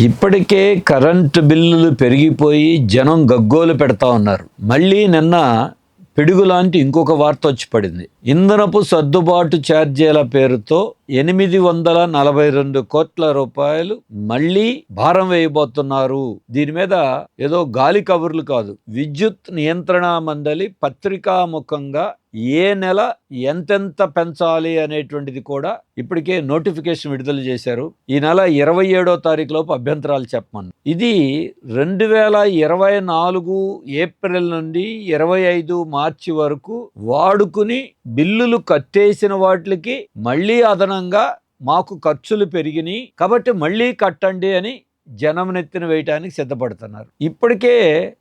ఇప్పటికే కరెంటు బిల్లులు పెరిగిపోయి జనం గగ్గోలు పెడతా ఉన్నారు. మళ్ళీ నిన్న పిడుగు లాంటి ఇంకొక వార్త వచ్చి పడింది. ఇంధనపు సర్దుబాటు ఛార్జీల పేరుతో ఎనిమిది వందల నలభై రెండు కోట్ల రూపాయలు మళ్ళీ భారం వేయబోతున్నారు. దీని మీద ఏదో గాలి కబుర్లు కాదు. విద్యుత్ నియంత్రణ మండలి పత్రికాముఖంగా ఏ నెల ఎంతెంత పెంచాలి అనేటువంటిది కూడా ఇప్పటికే నోటిఫికేషన్ విడుదల చేశారు. ఈ నెల ఇరవై ఏడో తారీఖు లోపు అభ్యంతరాలు చెప్పమని. ఇది రెండు వేల ఇరవై నాలుగు ఏప్రిల్ నుండి ఇరవై ఐదు మార్చి వరకు వాడుకుని బిల్లులు కట్టేసిన వాటికి మళ్ళీ అదనంగా మాకు ఖర్చులు పెరిగినాయి. కాబట్టి మళ్ళీ కట్టండి అని జనం నెత్తిన వేయటానికి సిద్ధపడుతున్నారు. ఇప్పటికే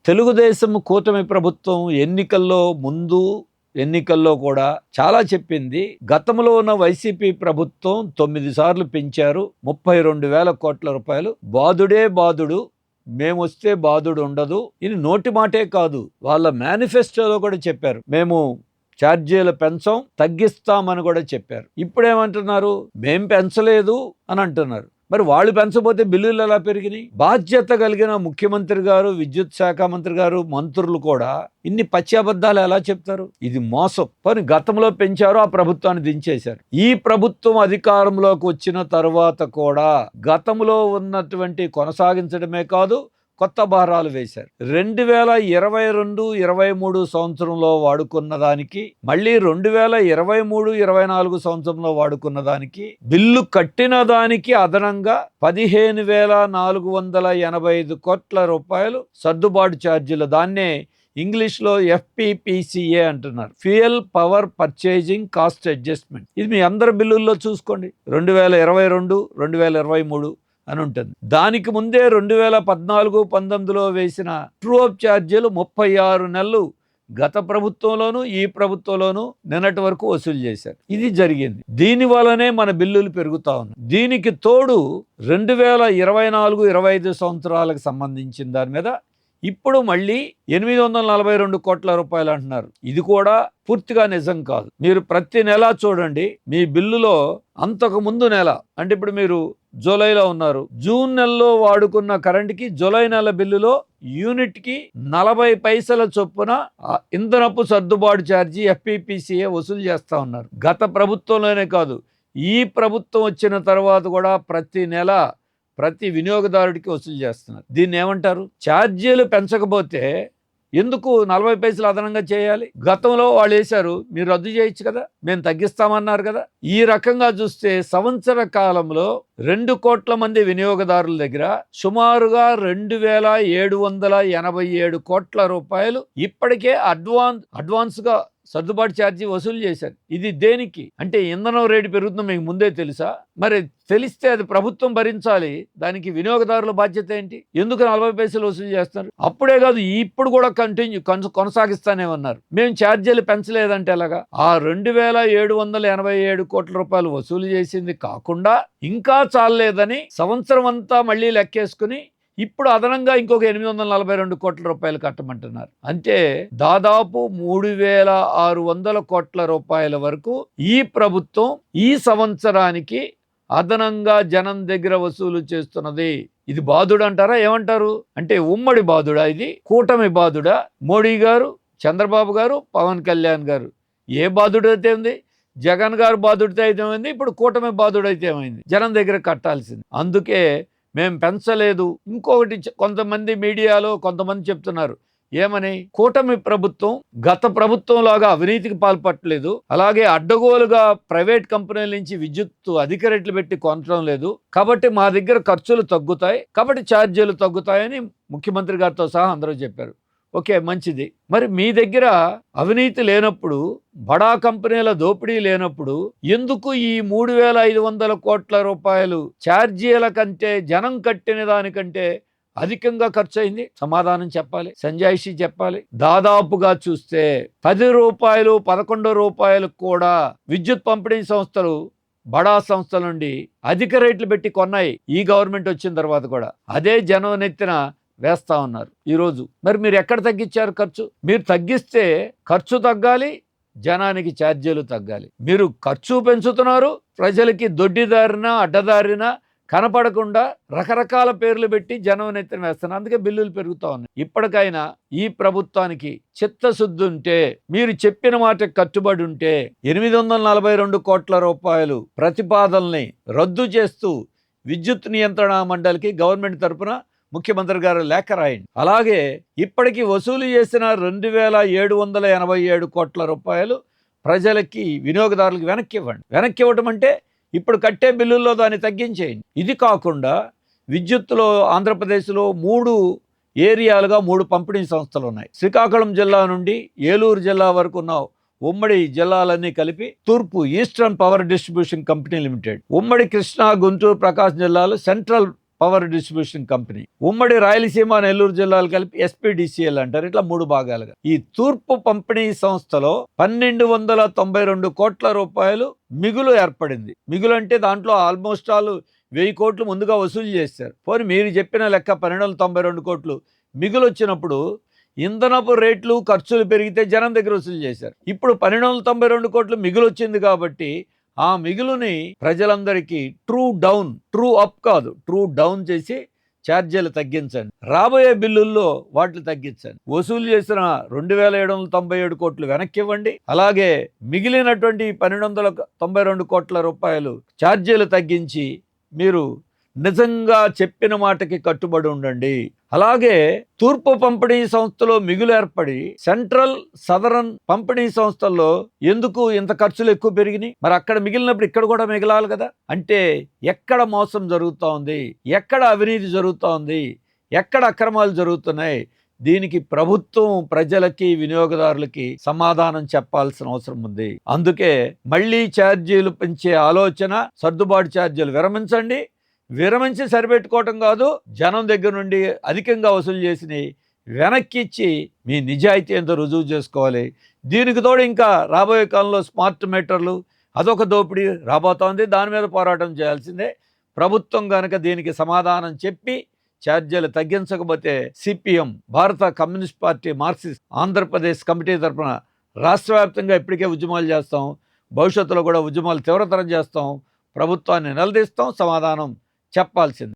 తెలుగుదేశం కూటమి ప్రభుత్వం ఎన్నికల్లో ముందు ఎన్నికల్లో కూడా చాలా చెప్పింది. గతంలో ఉన్న వైసీపీ ప్రభుత్వం తొమ్మిది సార్లు పెంచారు. ముప్పై రెండు వేల కోట్ల రూపాయలు. బాదుడే బాదుడు మేము వస్తే బాధుడు ఉండదు. ఇది నోటి మాటే కాదు. వాళ్ళ మేనిఫెస్టోలో కూడా చెప్పారు. మేము ఛార్జీలు పెంచం తగ్గిస్తామని కూడా చెప్పారు. ఇప్పుడేమంటున్నారు? మేం పెంచలేదు అని అంటున్నారు. మరి వాళ్ళు పెంచబోతే బిల్లులు ఎలా పెరిగినాయి? బాధ్యత కలిగిన ముఖ్యమంత్రి గారు విద్యుత్ శాఖ మంత్రి గారు మంత్రులు కూడా ఇన్ని పచ్చాబద్ధాలు ఎలా చెప్తారు? ఇది మోసం. పని గతంలో పెంచారు ఆ ప్రభుత్వాన్ని దించేశారు. ఈ ప్రభుత్వం అధికారంలోకి వచ్చిన తర్వాత కూడా గతంలో ఉన్నటువంటి కొనసాగించడమే కాదు కొత్త భారాలు వేశారు. రెండు వేల ఇరవై రెండు ఇరవై మూడు సంవత్సరంలో వాడుకున్న దానికి మళ్ళీ రెండు వేల ఇరవై మూడు ఇరవై నాలుగు సంవత్సరంలో వాడుకున్న దానికి బిల్లు కట్టిన దానికి అదనంగా పదిహేను వేల నాలుగు వందల ఎనభై ఐదు కోట్ల రూపాయలు సర్దుబాటు ఛార్జీలు దాన్నే ఇంగ్లీష్లో ఎఫ్పిపిసిఏ అంటున్నారు. Fuel power purchasing cost adjustment. ఇది మీ అందరి బిల్లుల్లో చూసుకోండి. రెండు వేల ఇరవై రెండు రెండు వేల ఇరవై మూడు అని ఉంటుంది. దానికి ముందే రెండు వేల పద్నాలుగు పంతొమ్మిదిలో వేసిన ట్రూ అప్ ఛార్జీలు ముప్పై ఆరు నెలలు గత ప్రభుత్వంలోనూ ఈ ప్రభుత్వంలోనూ నిన్నటి వరకు వసూలు చేశారు. ఇది జరిగింది. దీని వలనే మన బిల్లులు పెరుగుతా ఉన్నాయి. దీనికి తోడు రెండు వేల ఇరవై నాలుగు ఇరవై ఐదు సంవత్సరాలకు సంబంధించిన దాని మీద ఇప్పుడు మళ్ళీ ఎనిమిది వందల నలభై రెండు కోట్ల రూపాయలు అంటున్నారు. ఇది కూడా పూర్తిగా నిజం కాదు. మీరు ప్రతి నెల చూడండి మీ బిల్లులో అంతకు ముందు నెల అంటే ఇప్పుడు మీరు జూలైలో ఉన్నారు జూన్ నెలలో వాడుకున్న కరెంట్కి జూలై నెల బిల్లులో యూనిట్కి నలభై పైసల చొప్పున ఇంధనపు సర్దుబాటు ఛార్జీ ఎఫ్పిపిసిఏ వసూలు చేస్తూ ఉన్నారు. గత ప్రభుత్వంలోనే కాదు ఈ ప్రభుత్వం వచ్చిన తర్వాత కూడా ప్రతి నెల ప్రతి వినియోగదారుడికి వసూలు చేస్తున్నారు. దీన్ని ఏమంటారు? ఛార్జీలు పెంచకపోతే ఎందుకు నలభై పైసలు అదనంగా చేయాలి? గతంలో వాళ్ళు వేశారు మీరు రద్దు చేయొచ్చు కదా మేము తగ్గిస్తామన్నారు కదా. ఈ రకంగా చూస్తే సంవత్సర కాలంలో రెండు కోట్ల మంది వినియోగదారుల దగ్గర సుమారుగా రెండు వేల ఏడు వందల ఎనభై ఏడు కోట్ల రూపాయలు ఇప్పటికే అడ్వాన్స్ అడ్వాన్స్గా సర్దుబాటు ఛార్జీ వసూలు చేశారు. ఇది దేనికి? అంటే ఇంధనం రేటు పెరుగుతుందో మీకు ముందే తెలుసా? మరి తెలిస్తే అది ప్రభుత్వం భరించాలి. దానికి వినియోగదారుల బాధ్యత ఏంటి? ఎందుకు నలభై పైసలు వసూలు చేస్తారు అప్పుడే కాదు ఇప్పుడు కూడా కంటిన్యూ కొనసాగిస్తానే ఉన్నారు. మేము ఛార్జీలు పెంచలేదంటే ఎలాగా? ఆ రెండు వేల ఏడు వందల ఎనభై ఏడు కోట్ల రూపాయలు వసూలు చేసింది కాకుండా ఇంకా చాలలేదని సంవత్సరం అంతా మళ్ళీ లెక్కేసుకుని ఇప్పుడు అదనంగా ఇంకొక ఎనిమిది వందల నలభై రెండు కోట్ల రూపాయలు కట్టమంటున్నారు. అంటే దాదాపు మూడు వేల ఆరు వందల కోట్ల రూపాయల వరకు ఈ ప్రభుత్వం ఈ సంవత్సరానికి అదనంగా జనం దగ్గర వసూలు చేస్తున్నది. ఇది బాధుడు అంటారా ఏమంటారు? అంటే ఉమ్మడి బాధుడా ఇది? కూటమి బాధుడా? మోడీ గారు? చంద్రబాబు గారు? పవన్ కళ్యాణ్ గారు? ఏ బాధుడు అయితే ఉంది? జగన్ గారు బాధుడితే అయితే ఏమైంది ఇప్పుడు కూటమి బాధుడైతే ఏమైంది? జనం దగ్గర కట్టాల్సింది. అందుకే మేము పెంచలేదు. ఇంకొకటి కొంతమంది మీడియాలో కొంతమంది చెప్తున్నారు. ఏమని? కూటమి ప్రభుత్వం గత ప్రభుత్వం లాగా అవినీతికి పాల్పట్టలేదు. అలాగే అడ్డగోలుగా ప్రైవేట్ కంపెనీల నుంచి విద్యుత్ అధిక రేట్లు పెట్టి కొనడం లేదు. కాబట్టి మా దగ్గర ఖర్చులు తగ్గుతాయి. కాబట్టి ఛార్జీలు తగ్గుతాయని ముఖ్యమంత్రి గారితో సహా అందరూ చెప్పారు. ఓకే మంచిది. మరి మీ దగ్గర అవినీతి లేనప్పుడు బడా కంపెనీల దోపిడీ లేనప్పుడు ఎందుకు ఈ మూడు వేల ఐదు వందల కోట్ల రూపాయలు ఛార్జీల కంటే జనం కట్టిన దానికంటే అధికంగా ఖర్చు అయింది సమాధానం చెప్పాలి సంజాయిషి చెప్పాలి. దాదాపుగా చూస్తే పది రూపాయలు పదకొండు రూపాయలకు కూడా విద్యుత్ పంపిణీ సంస్థలు బడా సంస్థల నుండి అధిక రేట్లు పెట్టి కొన్నాయి. ఈ గవర్నమెంట్ వచ్చిన తర్వాత కూడా. అదే జనం నెత్తిన వేస్తా ఉన్నారు. ఈరోజు మరి మీరు ఎక్కడ తగ్గించారు ఖర్చు? మీరు తగ్గిస్తే ఖర్చు తగ్గాలి జనానికి ఛార్జీలు తగ్గాలి. మీరు ఖర్చు పెంచుతున్నారు ప్రజలకి దొడ్డిదారిన అడ్డదారిన కనపడకుండా రకరకాల పేర్లు పెట్టి జనం నెత్తిన వేస్తున్నారు. అందుకే బిల్లులు పెరుగుతా ఉన్నాయి. ఇప్పటికైనా ఈ ప్రభుత్వానికి చిత్తశుద్ధి ఉంటే మీరు చెప్పిన మాట కట్టుబడి ఉంటే ఎనిమిది వందల నలభై రెండు కోట్ల రూపాయలు ప్రతిపాదనల్ని రద్దు చేస్తూ విద్యుత్ నియంత్రణ మండలికి గవర్నమెంట్ తరపున ముఖ్యమంత్రి గారు లేఖ రాయండి. అలాగే ఇప్పటికి వసూలు చేసిన రెండు వేల ఏడు వందల ఎనభై ఏడు కోట్ల రూపాయలు ప్రజలకి వినియోగదారులకు వెనక్కి ఇవ్వండి. వెనక్కి ఇవ్వటం అంటే ఇప్పుడు కట్టే బిల్లుల్లో దాన్ని తగ్గించేయండి. ఇది కాకుండా విద్యుత్తులో ఆంధ్రప్రదేశ్లో మూడు ఏరియాలుగా మూడు పంపిణీ సంస్థలు ఉన్నాయి. శ్రీకాకుళం జిల్లా నుండి ఏలూరు జిల్లా వరకు ఉన్న ఉమ్మడి జిల్లాలన్నీ కలిపి తూర్పు eastern power distribution company limited. ఉమ్మడి కృష్ణా గుంటూరు ప్రకాశం జిల్లాలో సెంట్రల్ పవర్ డిస్ట్రిబ్యూషన్ కంపెనీ. ఉమ్మడి రాయలసీమ నెల్లూరు జిల్లాలు కలిపి ఎస్పీడిసిఎల్ అంటారు. ఇట్లా మూడు భాగాలుగా. ఈ తూర్పు పంపిణీ సంస్థలో పన్నెండు వందల తొంభై రెండు కోట్ల రూపాయలు మిగులు ఏర్పడింది. మిగులు అంటే దాంట్లో ఆల్మోస్ట్ ఆల్ వెయ్యి కోట్లు ముందుగా వసూలు చేశారు. పోనీ మీరు చెప్పిన లెక్క పన్నెండు వందల తొంభై రెండు కోట్లు మిగులు వచ్చినప్పుడు ఇంధనపు రేట్లు ఖర్చులు పెరిగితే జనం దగ్గర వసూలు చేశారు. ఇప్పుడు పన్నెండు వందల తొంభై రెండు కోట్లు మిగులు వచ్చింది కాబట్టి ఆ మిగులుని ప్రజలందరికీ ట్రూ డౌన్ ట్రూ అప్ కాదు. ట్రూ డౌన్ చేసి ఛార్జీలు తగ్గించండి. రాబోయే బిల్లుల్లో వాటిని తగ్గించండి. వసూలు చేసిన రెండు వేల ఏడు వందల తొంభై ఏడు కోట్లు వెనక్కి ఇవ్వండి అలాగే మిగిలినటువంటి పన్నెండు వందల తొంభై రెండు కోట్ల రూపాయలు ఛార్జీలు తగ్గించి మీరు నిజంగా చెప్పిన మాటకి కట్టుబడి ఉండండి. అలాగే తూర్పు పంపిణీ సంస్థలో మిగులు ఏర్పడి సెంట్రల్ సదరన్ పంపిణీ సంస్థల్లో ఎందుకు ఇంత ఖర్చులు ఎక్కువ పెరిగినాయి? మరి అక్కడ మిగిలినప్పుడు ఇక్కడ కూడా మిగలాలి కదా? అంటే ఎక్కడ మోసం జరుగుతూ ఉంది ఎక్కడ అవినీతి జరుగుతూ ఉంది ఎక్కడ అక్రమాలు జరుగుతున్నాయి? దీనికి ప్రభుత్వం ప్రజలకి వినియోగదారులకి సమాధానం చెప్పాల్సిన అవసరం ఉంది. అందుకే మళ్ళీ ఛార్జీలు పెంచే ఆలోచన సర్దుబాటు ఛార్జీలు విరమించండి. విరమించి సరిపెట్టుకోవటం కాదు జనం దగ్గర నుండి అధికంగా వసూలు చేసినవి వెనక్కి ఇచ్చి మీ నిజాయితీ ఎంతో రుజువు చేసుకోవాలి. దీనికి తోడు ఇంకా రాబోయే కాలంలో స్మార్ట్ మీటర్లు అదొక దోపిడీ రాబోతోంది దాని మీద పోరాటం చేయాల్సిందే. ప్రభుత్వం కనుక దీనికి సమాధానం చెప్పి ఛార్జీలు తగ్గించకపోతే సిపిఎం భారత communist party Marxist Andhra Pradesh committee తరఫున రాష్ట్ర వ్యాప్తంగా ఇప్పటికే ఉద్యమాలు చేస్తాం. భవిష్యత్తులో కూడా ఉద్యమాలు తీవ్రతరం చేస్తాం. ప్రభుత్వాన్ని నిలదీస్తాం. సమాధానం చెప్పాల్సింది.